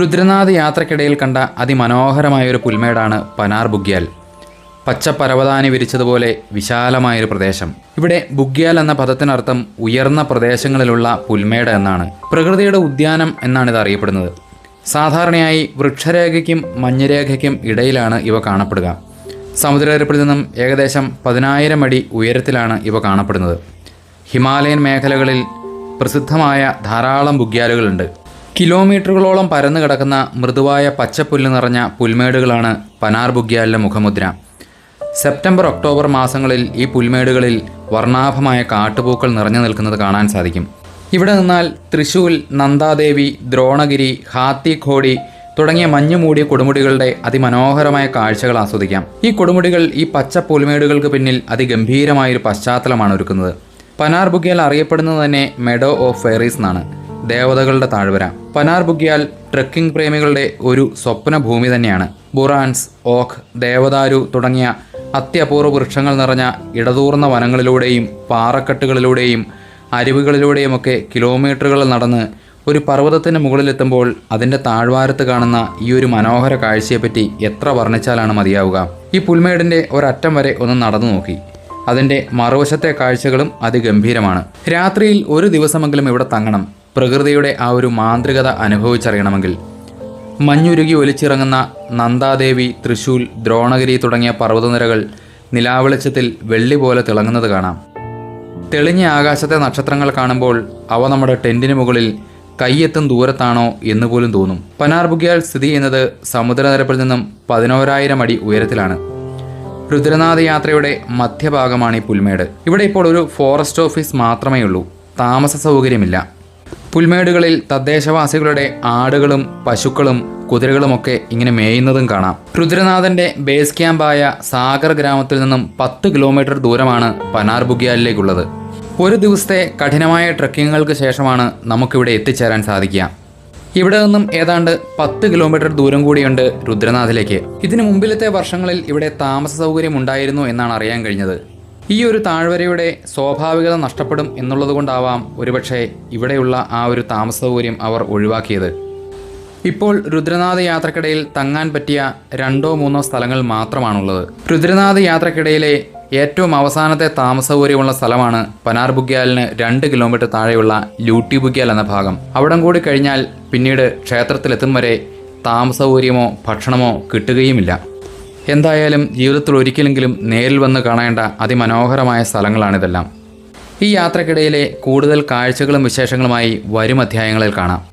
രുദ്രനാഥ് യാത്രക്കിടയിൽ കണ്ട അതിമനോഹരമായ ഒരു പുൽമേടാണ് പനാർ ബുഗ്യാൽ. പച്ച പരവതാനി വിരിച്ചതുപോലെ വിശാലമായൊരു പ്രദേശം. ഇവിടെ ബുഗ്യാൽ എന്ന പദത്തിനർത്ഥം ഉയർന്ന പ്രദേശങ്ങളിലുള്ള പുൽമേട് എന്നാണ്. പ്രകൃതിയുടെ ഉദ്യാനം എന്നാണ് ഇത് അറിയപ്പെടുന്നത്. സാധാരണയായി വൃക്ഷരേഖയ്ക്കും മഞ്ഞരേഖയ്ക്കും ഇടയിലാണ് ഇവ കാണപ്പെടുക. സമുദ്രനിരപ്പിൽ നിന്നും ഏകദേശം പതിനായിരം അടി ഉയരത്തിലാണ് ഇവ കാണപ്പെടുന്നത്. ഹിമാലയൻ മേഖലകളിൽ പ്രസിദ്ധമായ ധാരാളം ബുഗ്യാലുകളുണ്ട്. കിലോമീറ്ററുകളോളം പരന്നു കിടക്കുന്ന മൃദുവായ പച്ചപ്പുല്ല് നിറഞ്ഞ പുൽമേടുകളാണ് പനാർ ബുഗ്യാലിലെ മുഖമുദ്ര. സെപ്റ്റംബർ ഒക്ടോബർ മാസങ്ങളിൽ ഈ പുൽമേടുകളിൽ വർണാഭമായ കാട്ടുപൂക്കൾ നിറഞ്ഞു നിൽക്കുന്നത് കാണാൻ സാധിക്കും. ഇവിടെ നിന്നാൽ തൃശൂൽ നന്ദാദേവി ദ്രോണഗിരി ഹാത്തിഖോടി തുടങ്ങിയ മഞ്ഞു മൂടിയ കൊടുമുടികളുടെ അതിമനോഹരമായ കാഴ്ചകൾ ആസ്വദിക്കാം. ഈ കൊടുമുടികൾ ഈ പച്ച പുൽമേടുകൾക്ക് പിന്നിൽ അതിഗംഭീരമായൊരു പശ്ചാത്തലമാണ് ഒരുക്കുന്നത്. പനാർ ബുഗ്യാൽ അറിയപ്പെടുന്നത് തന്നെ മെഡോ ഓഫ് ഫെയറീസ് എന്നാണ്. ദേവതകളുടെ താഴ്വര. പനാർ ബുഗ്യാൽ ട്രക്കിംഗ് പ്രേമികളുടെ ഒരു സ്വപ്ന ഭൂമി തന്നെയാണ്. ബുറാൻസ് ഓഖ് ദേവദാരു തുടങ്ങിയ അത്യപൂർവ വൃക്ഷങ്ങൾ നിറഞ്ഞ ഇടതൂർന്ന വനങ്ങളിലൂടെയും പാറക്കെട്ടുകളിലൂടെയും അരുവികളിലൂടെയുമൊക്കെ കിലോമീറ്ററുകൾ നടന്ന് ഒരു പർവതത്തിന് മുകളിലെത്തുമ്പോൾ അതിന്റെ താഴ്വാരത്ത് കാണുന്ന ഈ ഒരു മനോഹര കാഴ്ചയെപ്പറ്റി എത്ര വർണിച്ചാലാണ് മതിയാവുക? ഈ പുൽമേടിന്റെ ഒരറ്റം വരെ ഒന്ന് നടന്നു നോക്കി. അതിന്റെ മറുവശത്തെ കാഴ്ചകളും അതിഗംഭീരമാണ്. രാത്രിയിൽ ഒരു ദിവസമെങ്കിലും ഇവിടെ തങ്ങണം. പ്രകൃതിയുടെ ആ ഒരു മാന്ത്രികത അനുഭവിച്ചറിയണമെങ്കിൽ. മഞ്ഞുരുകി ഒലിച്ചിറങ്ങുന്ന നന്ദാദേവി തൃശൂൽ ദ്രോണഗിരി തുടങ്ങിയ പർവതനിരകൾ നിലാവെളിച്ചത്തിൽ വെള്ളി പോലെ തിളങ്ങുന്നത് കാണാം. തെളിഞ്ഞ ആകാശത്തെ നക്ഷത്രങ്ങൾ കാണുമ്പോൾ അവ നമ്മുടെ ടെന്റിന് മുകളിൽ കയ്യെത്തും ദൂരത്താണോ എന്ന് പോലും തോന്നും. പനാർബുഗ്യാൽ സ്ഥിതി ചെയ്യുന്നത് സമുദ്രനിരപ്പിൽ നിന്നും പതിനോരായിരം അടി ഉയരത്തിലാണ്. രുദ്രനാഥ യാത്രയുടെ മധ്യഭാഗമാണ് ഈ പുൽമേട്. ഇവിടെ ഇപ്പോൾ ഒരു ഫോറസ്റ്റ് ഓഫീസ് മാത്രമേ ഉള്ളൂ. താമസ സൗകര്യമില്ല. പുൽമേടുകളിൽ തദ്ദേശവാസികളുടെ ആടുകളും പശുക്കളും കുതിരകളുമൊക്കെ ഇങ്ങനെ മേയുന്നതും കാണാം. രുദ്രനാഥന്റെ ബേസ് ക്യാമ്പായ സാഗർ ഗ്രാമത്തിൽ നിന്നും പത്ത് കിലോമീറ്റർ ദൂരമാണ് പനാർ ബുഗ്യാലിലേക്കുള്ളത്. ഒരു ദിവസത്തെ കഠിനമായ ട്രക്കിങ്ങുകൾക്ക് ശേഷമാണ് നമുക്കിവിടെ എത്തിച്ചേരാൻ സാധിക്കുക. ഇവിടെ നിന്നും ഏതാണ്ട് പത്ത് കിലോമീറ്റർ ദൂരം കൂടിയുണ്ട് രുദ്രനാഥിലേക്ക്. ഇതിനു മുമ്പിലത്തെ വർഷങ്ങളിൽ ഇവിടെ താമസ സൗകര്യം ഉണ്ടായിരുന്നു എന്നാണ് അറിയാൻ കഴിഞ്ഞത്. ഈ ഒരു താഴ്വരയുടെ സ്വാഭാവികത നഷ്ടപ്പെടും എന്നുള്ളതുകൊണ്ടാവാം ഒരുപക്ഷെ ഇവിടെയുള്ള ആ ഒരു താമസ സൗകര്യം അവർ ഒഴിവാക്കിയത്. ഇപ്പോൾ രുദ്രനാഥ യാത്രക്കിടയിൽ തങ്ങാൻ പറ്റിയ രണ്ടോ മൂന്നോ സ്ഥലങ്ങൾ മാത്രമാണുള്ളത്. രുദ്രനാഥ യാത്രക്കിടയിലെ ഏറ്റവും അവസാനത്തെ താമസ സൗകര്യമുള്ള സ്ഥലമാണ് പനാർ ബുഗ്യാലിന് രണ്ട് കിലോമീറ്റർ താഴെയുള്ള ലൂട്ടി ബുഗ്യാൽ എന്ന ഭാഗം. അവിടം കൂടി കഴിഞ്ഞാൽ പിന്നീട് ക്ഷേത്രത്തിലെത്തും വരെ താമസ സൗകര്യമോ ഭക്ഷണമോ കിട്ടുകയുമില്ല. എന്തായാലും ജീവിതത്തിൽ ഒരിക്കലെങ്കിലും നേരിൽ വന്ന് കാണേണ്ട അതിമനോഹരമായ സ്ഥലങ്ങളാണിതെല്ലാം. ഈ യാത്രക്കിടയിലെ കൂടുതൽ കാഴ്ചകളും വിശേഷങ്ങളുമായി വരും അധ്യായങ്ങളിൽ കാണാം.